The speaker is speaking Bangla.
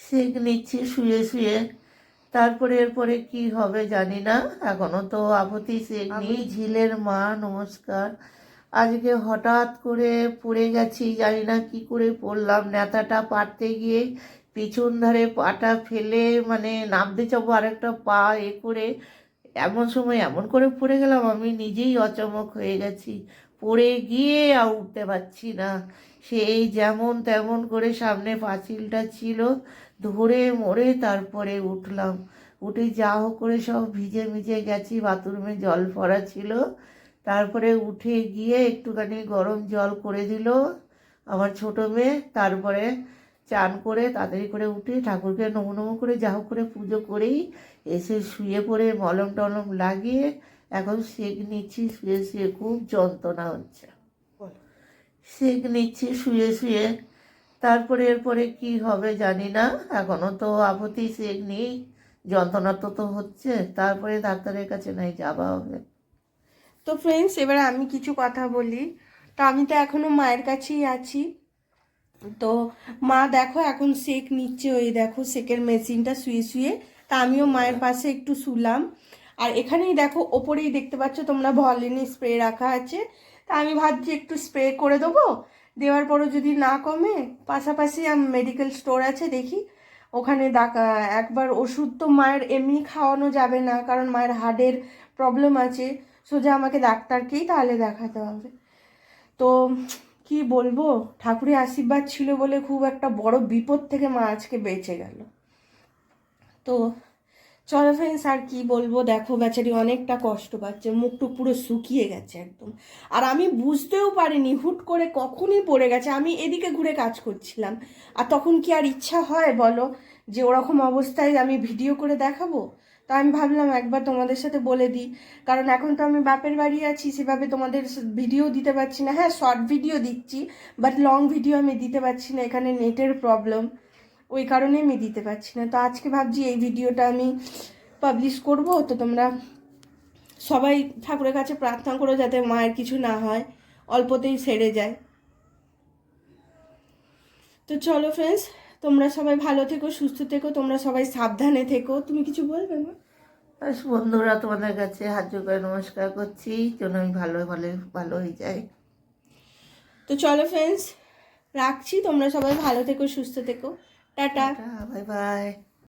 সেক নিচ্ছি শুয়ে শুয়ে তারপরে এরপরে কি হবে জানি না। এখনও তো আপত্তি সেক নেই ঝিলের মা নমস্কার। আজকে হঠাৎ করে পড়ে গেছি জানি না কি করে পড়লাম। নেতাটা পারতে গিয়ে পিছন ধারে পাটা ফেলে মানে নামতে যাব আরেকটা পা এ করে। এমন সময় এমন করে পড়ে গেলাম আমি নিজেই অচমক হয়ে গেছি। পড়ে গিয়ে আর উঠতে পারছি না। সেই যেমন তেমন করে সামনে পাঁচিলটা ছিল, ধরে মরে তারপরে উঠলাম। উঠে যা হোক করে সব ভিজে ভিজে গেছি, বাথরুমে জল ভরা ছিল। তারপরে উঠে গিয়ে একটুখানি গরম জল করে দিল আমার ছোটো মেয়ে। তারপরে চান করে তাড়াতাড়ি করে উঠে ঠাকুরকে নমো নমো করে যা হোক করে পুজো করেই এসে শুয়ে পড়ে মলম টলম লাগিয়ে এখন সেক নিচ্ছি শুয়ে শুয়ে খুব যন্ত্রণা হচ্ছে। সেক নিচ্ছি শুয়ে শুয়ে। তারপরে এরপরে কি হবে জানি না। এখনও তো আপত্তি সেক নেই যন্ত্রণা তো তো হচ্ছে। তারপরে ডাক্তারের কাছে নাই যাওয়া হবে। তো ফ্রেন্ডস এবারে আমি কিছু কথা বলি। তো আমি তো এখনও মায়ের কাছেই আছি। তো মা দেখো এখন সেক নিচ্ছে ওই দেখো সেকের মেশিনটা শুয়ে শুয়ে। তা আমিও মায়ের পাশে একটু শুলাম। আর এখানেই দেখো, ওপরেই দেখতে পাচ্ছ তোমরা ভলিনি স্প্রে রাখা আছে। তা আমি ভাবছি একটু স্প্রে করে দেবো। দেওয়ার পরও যদি না কমে, পাশাপাশি আমি মেডিকেল স্টোর আছে, দেখি। ওখানে একবার ওষুধ তো মায়ের এমনি খাওয়ানো যাবে না, কারণ মায়ের হার্টের প্রবলেম আছে। সোজা আমাকে ডাক্তারকেই তাহলে দেখাতে হবে। তো কি বলব, ঠাকুরের আশীর্বাদ ছিল বলে খুব একটা বড় বিপদ থেকে মা আজকে বেঁচে গেল। তো চলো ফ্রেন্ডস আর কি বলব? দেখো বেচারি অনেকটা কষ্ট পাচ্ছে, মুখটু পুরো শুকিয়ে গেছে একদম। আর আমি বুঝতেও পারিনি হুট করে কখনই পড়ে গেছে, আমি এদিকে ঘুরে কাজ করছিলাম। আর তখন কি আর ইচ্ছা হয় বলো? যে ওরকম অবস্থায় আমি ভিডিও করে দেখাবো? তা আমি ভাবলাম একবার তোমাদের সাথে বলে দিই। কারণ এখন তো আমি বাপের বাড়ি আছি, সেভাবে তোমাদের ভিডিও দিতে পারছি না। হ্যাঁ শর্ট ভিডিও দিচ্ছি বাট লং ভিডিও আমি দিতে পারছি না, এখানে নেটের প্রবলেম ওই কারণে আমি দিতে পারছি না। তো আজকে ভাবছি এই ভিডিওটা আমি পাবলিশ করব। তো তোমরা সবাই ঠাকুরের কাছে প্রার্থনা করো যাতে মায়ের কিছু না হয় অল্পতেই সেরে যায়। তো চলো ফ্রেন্ডস তোমরা সবাই ভালো থেকো সুস্থ থেকো তোমরা সবাই সাবধানে থেকো। তুমি কিছু বলবে না বন্ধুরা তোমাদের কাছে হাত করে নমস্কার করছি। যেন আমি ভালো ভালো ভালো হয়ে যাই। তো চলো ফ্রেন্ডস রাখছি। তোমরা সবাই ভালো থেকো সুস্থ থেকো। Tata bye bye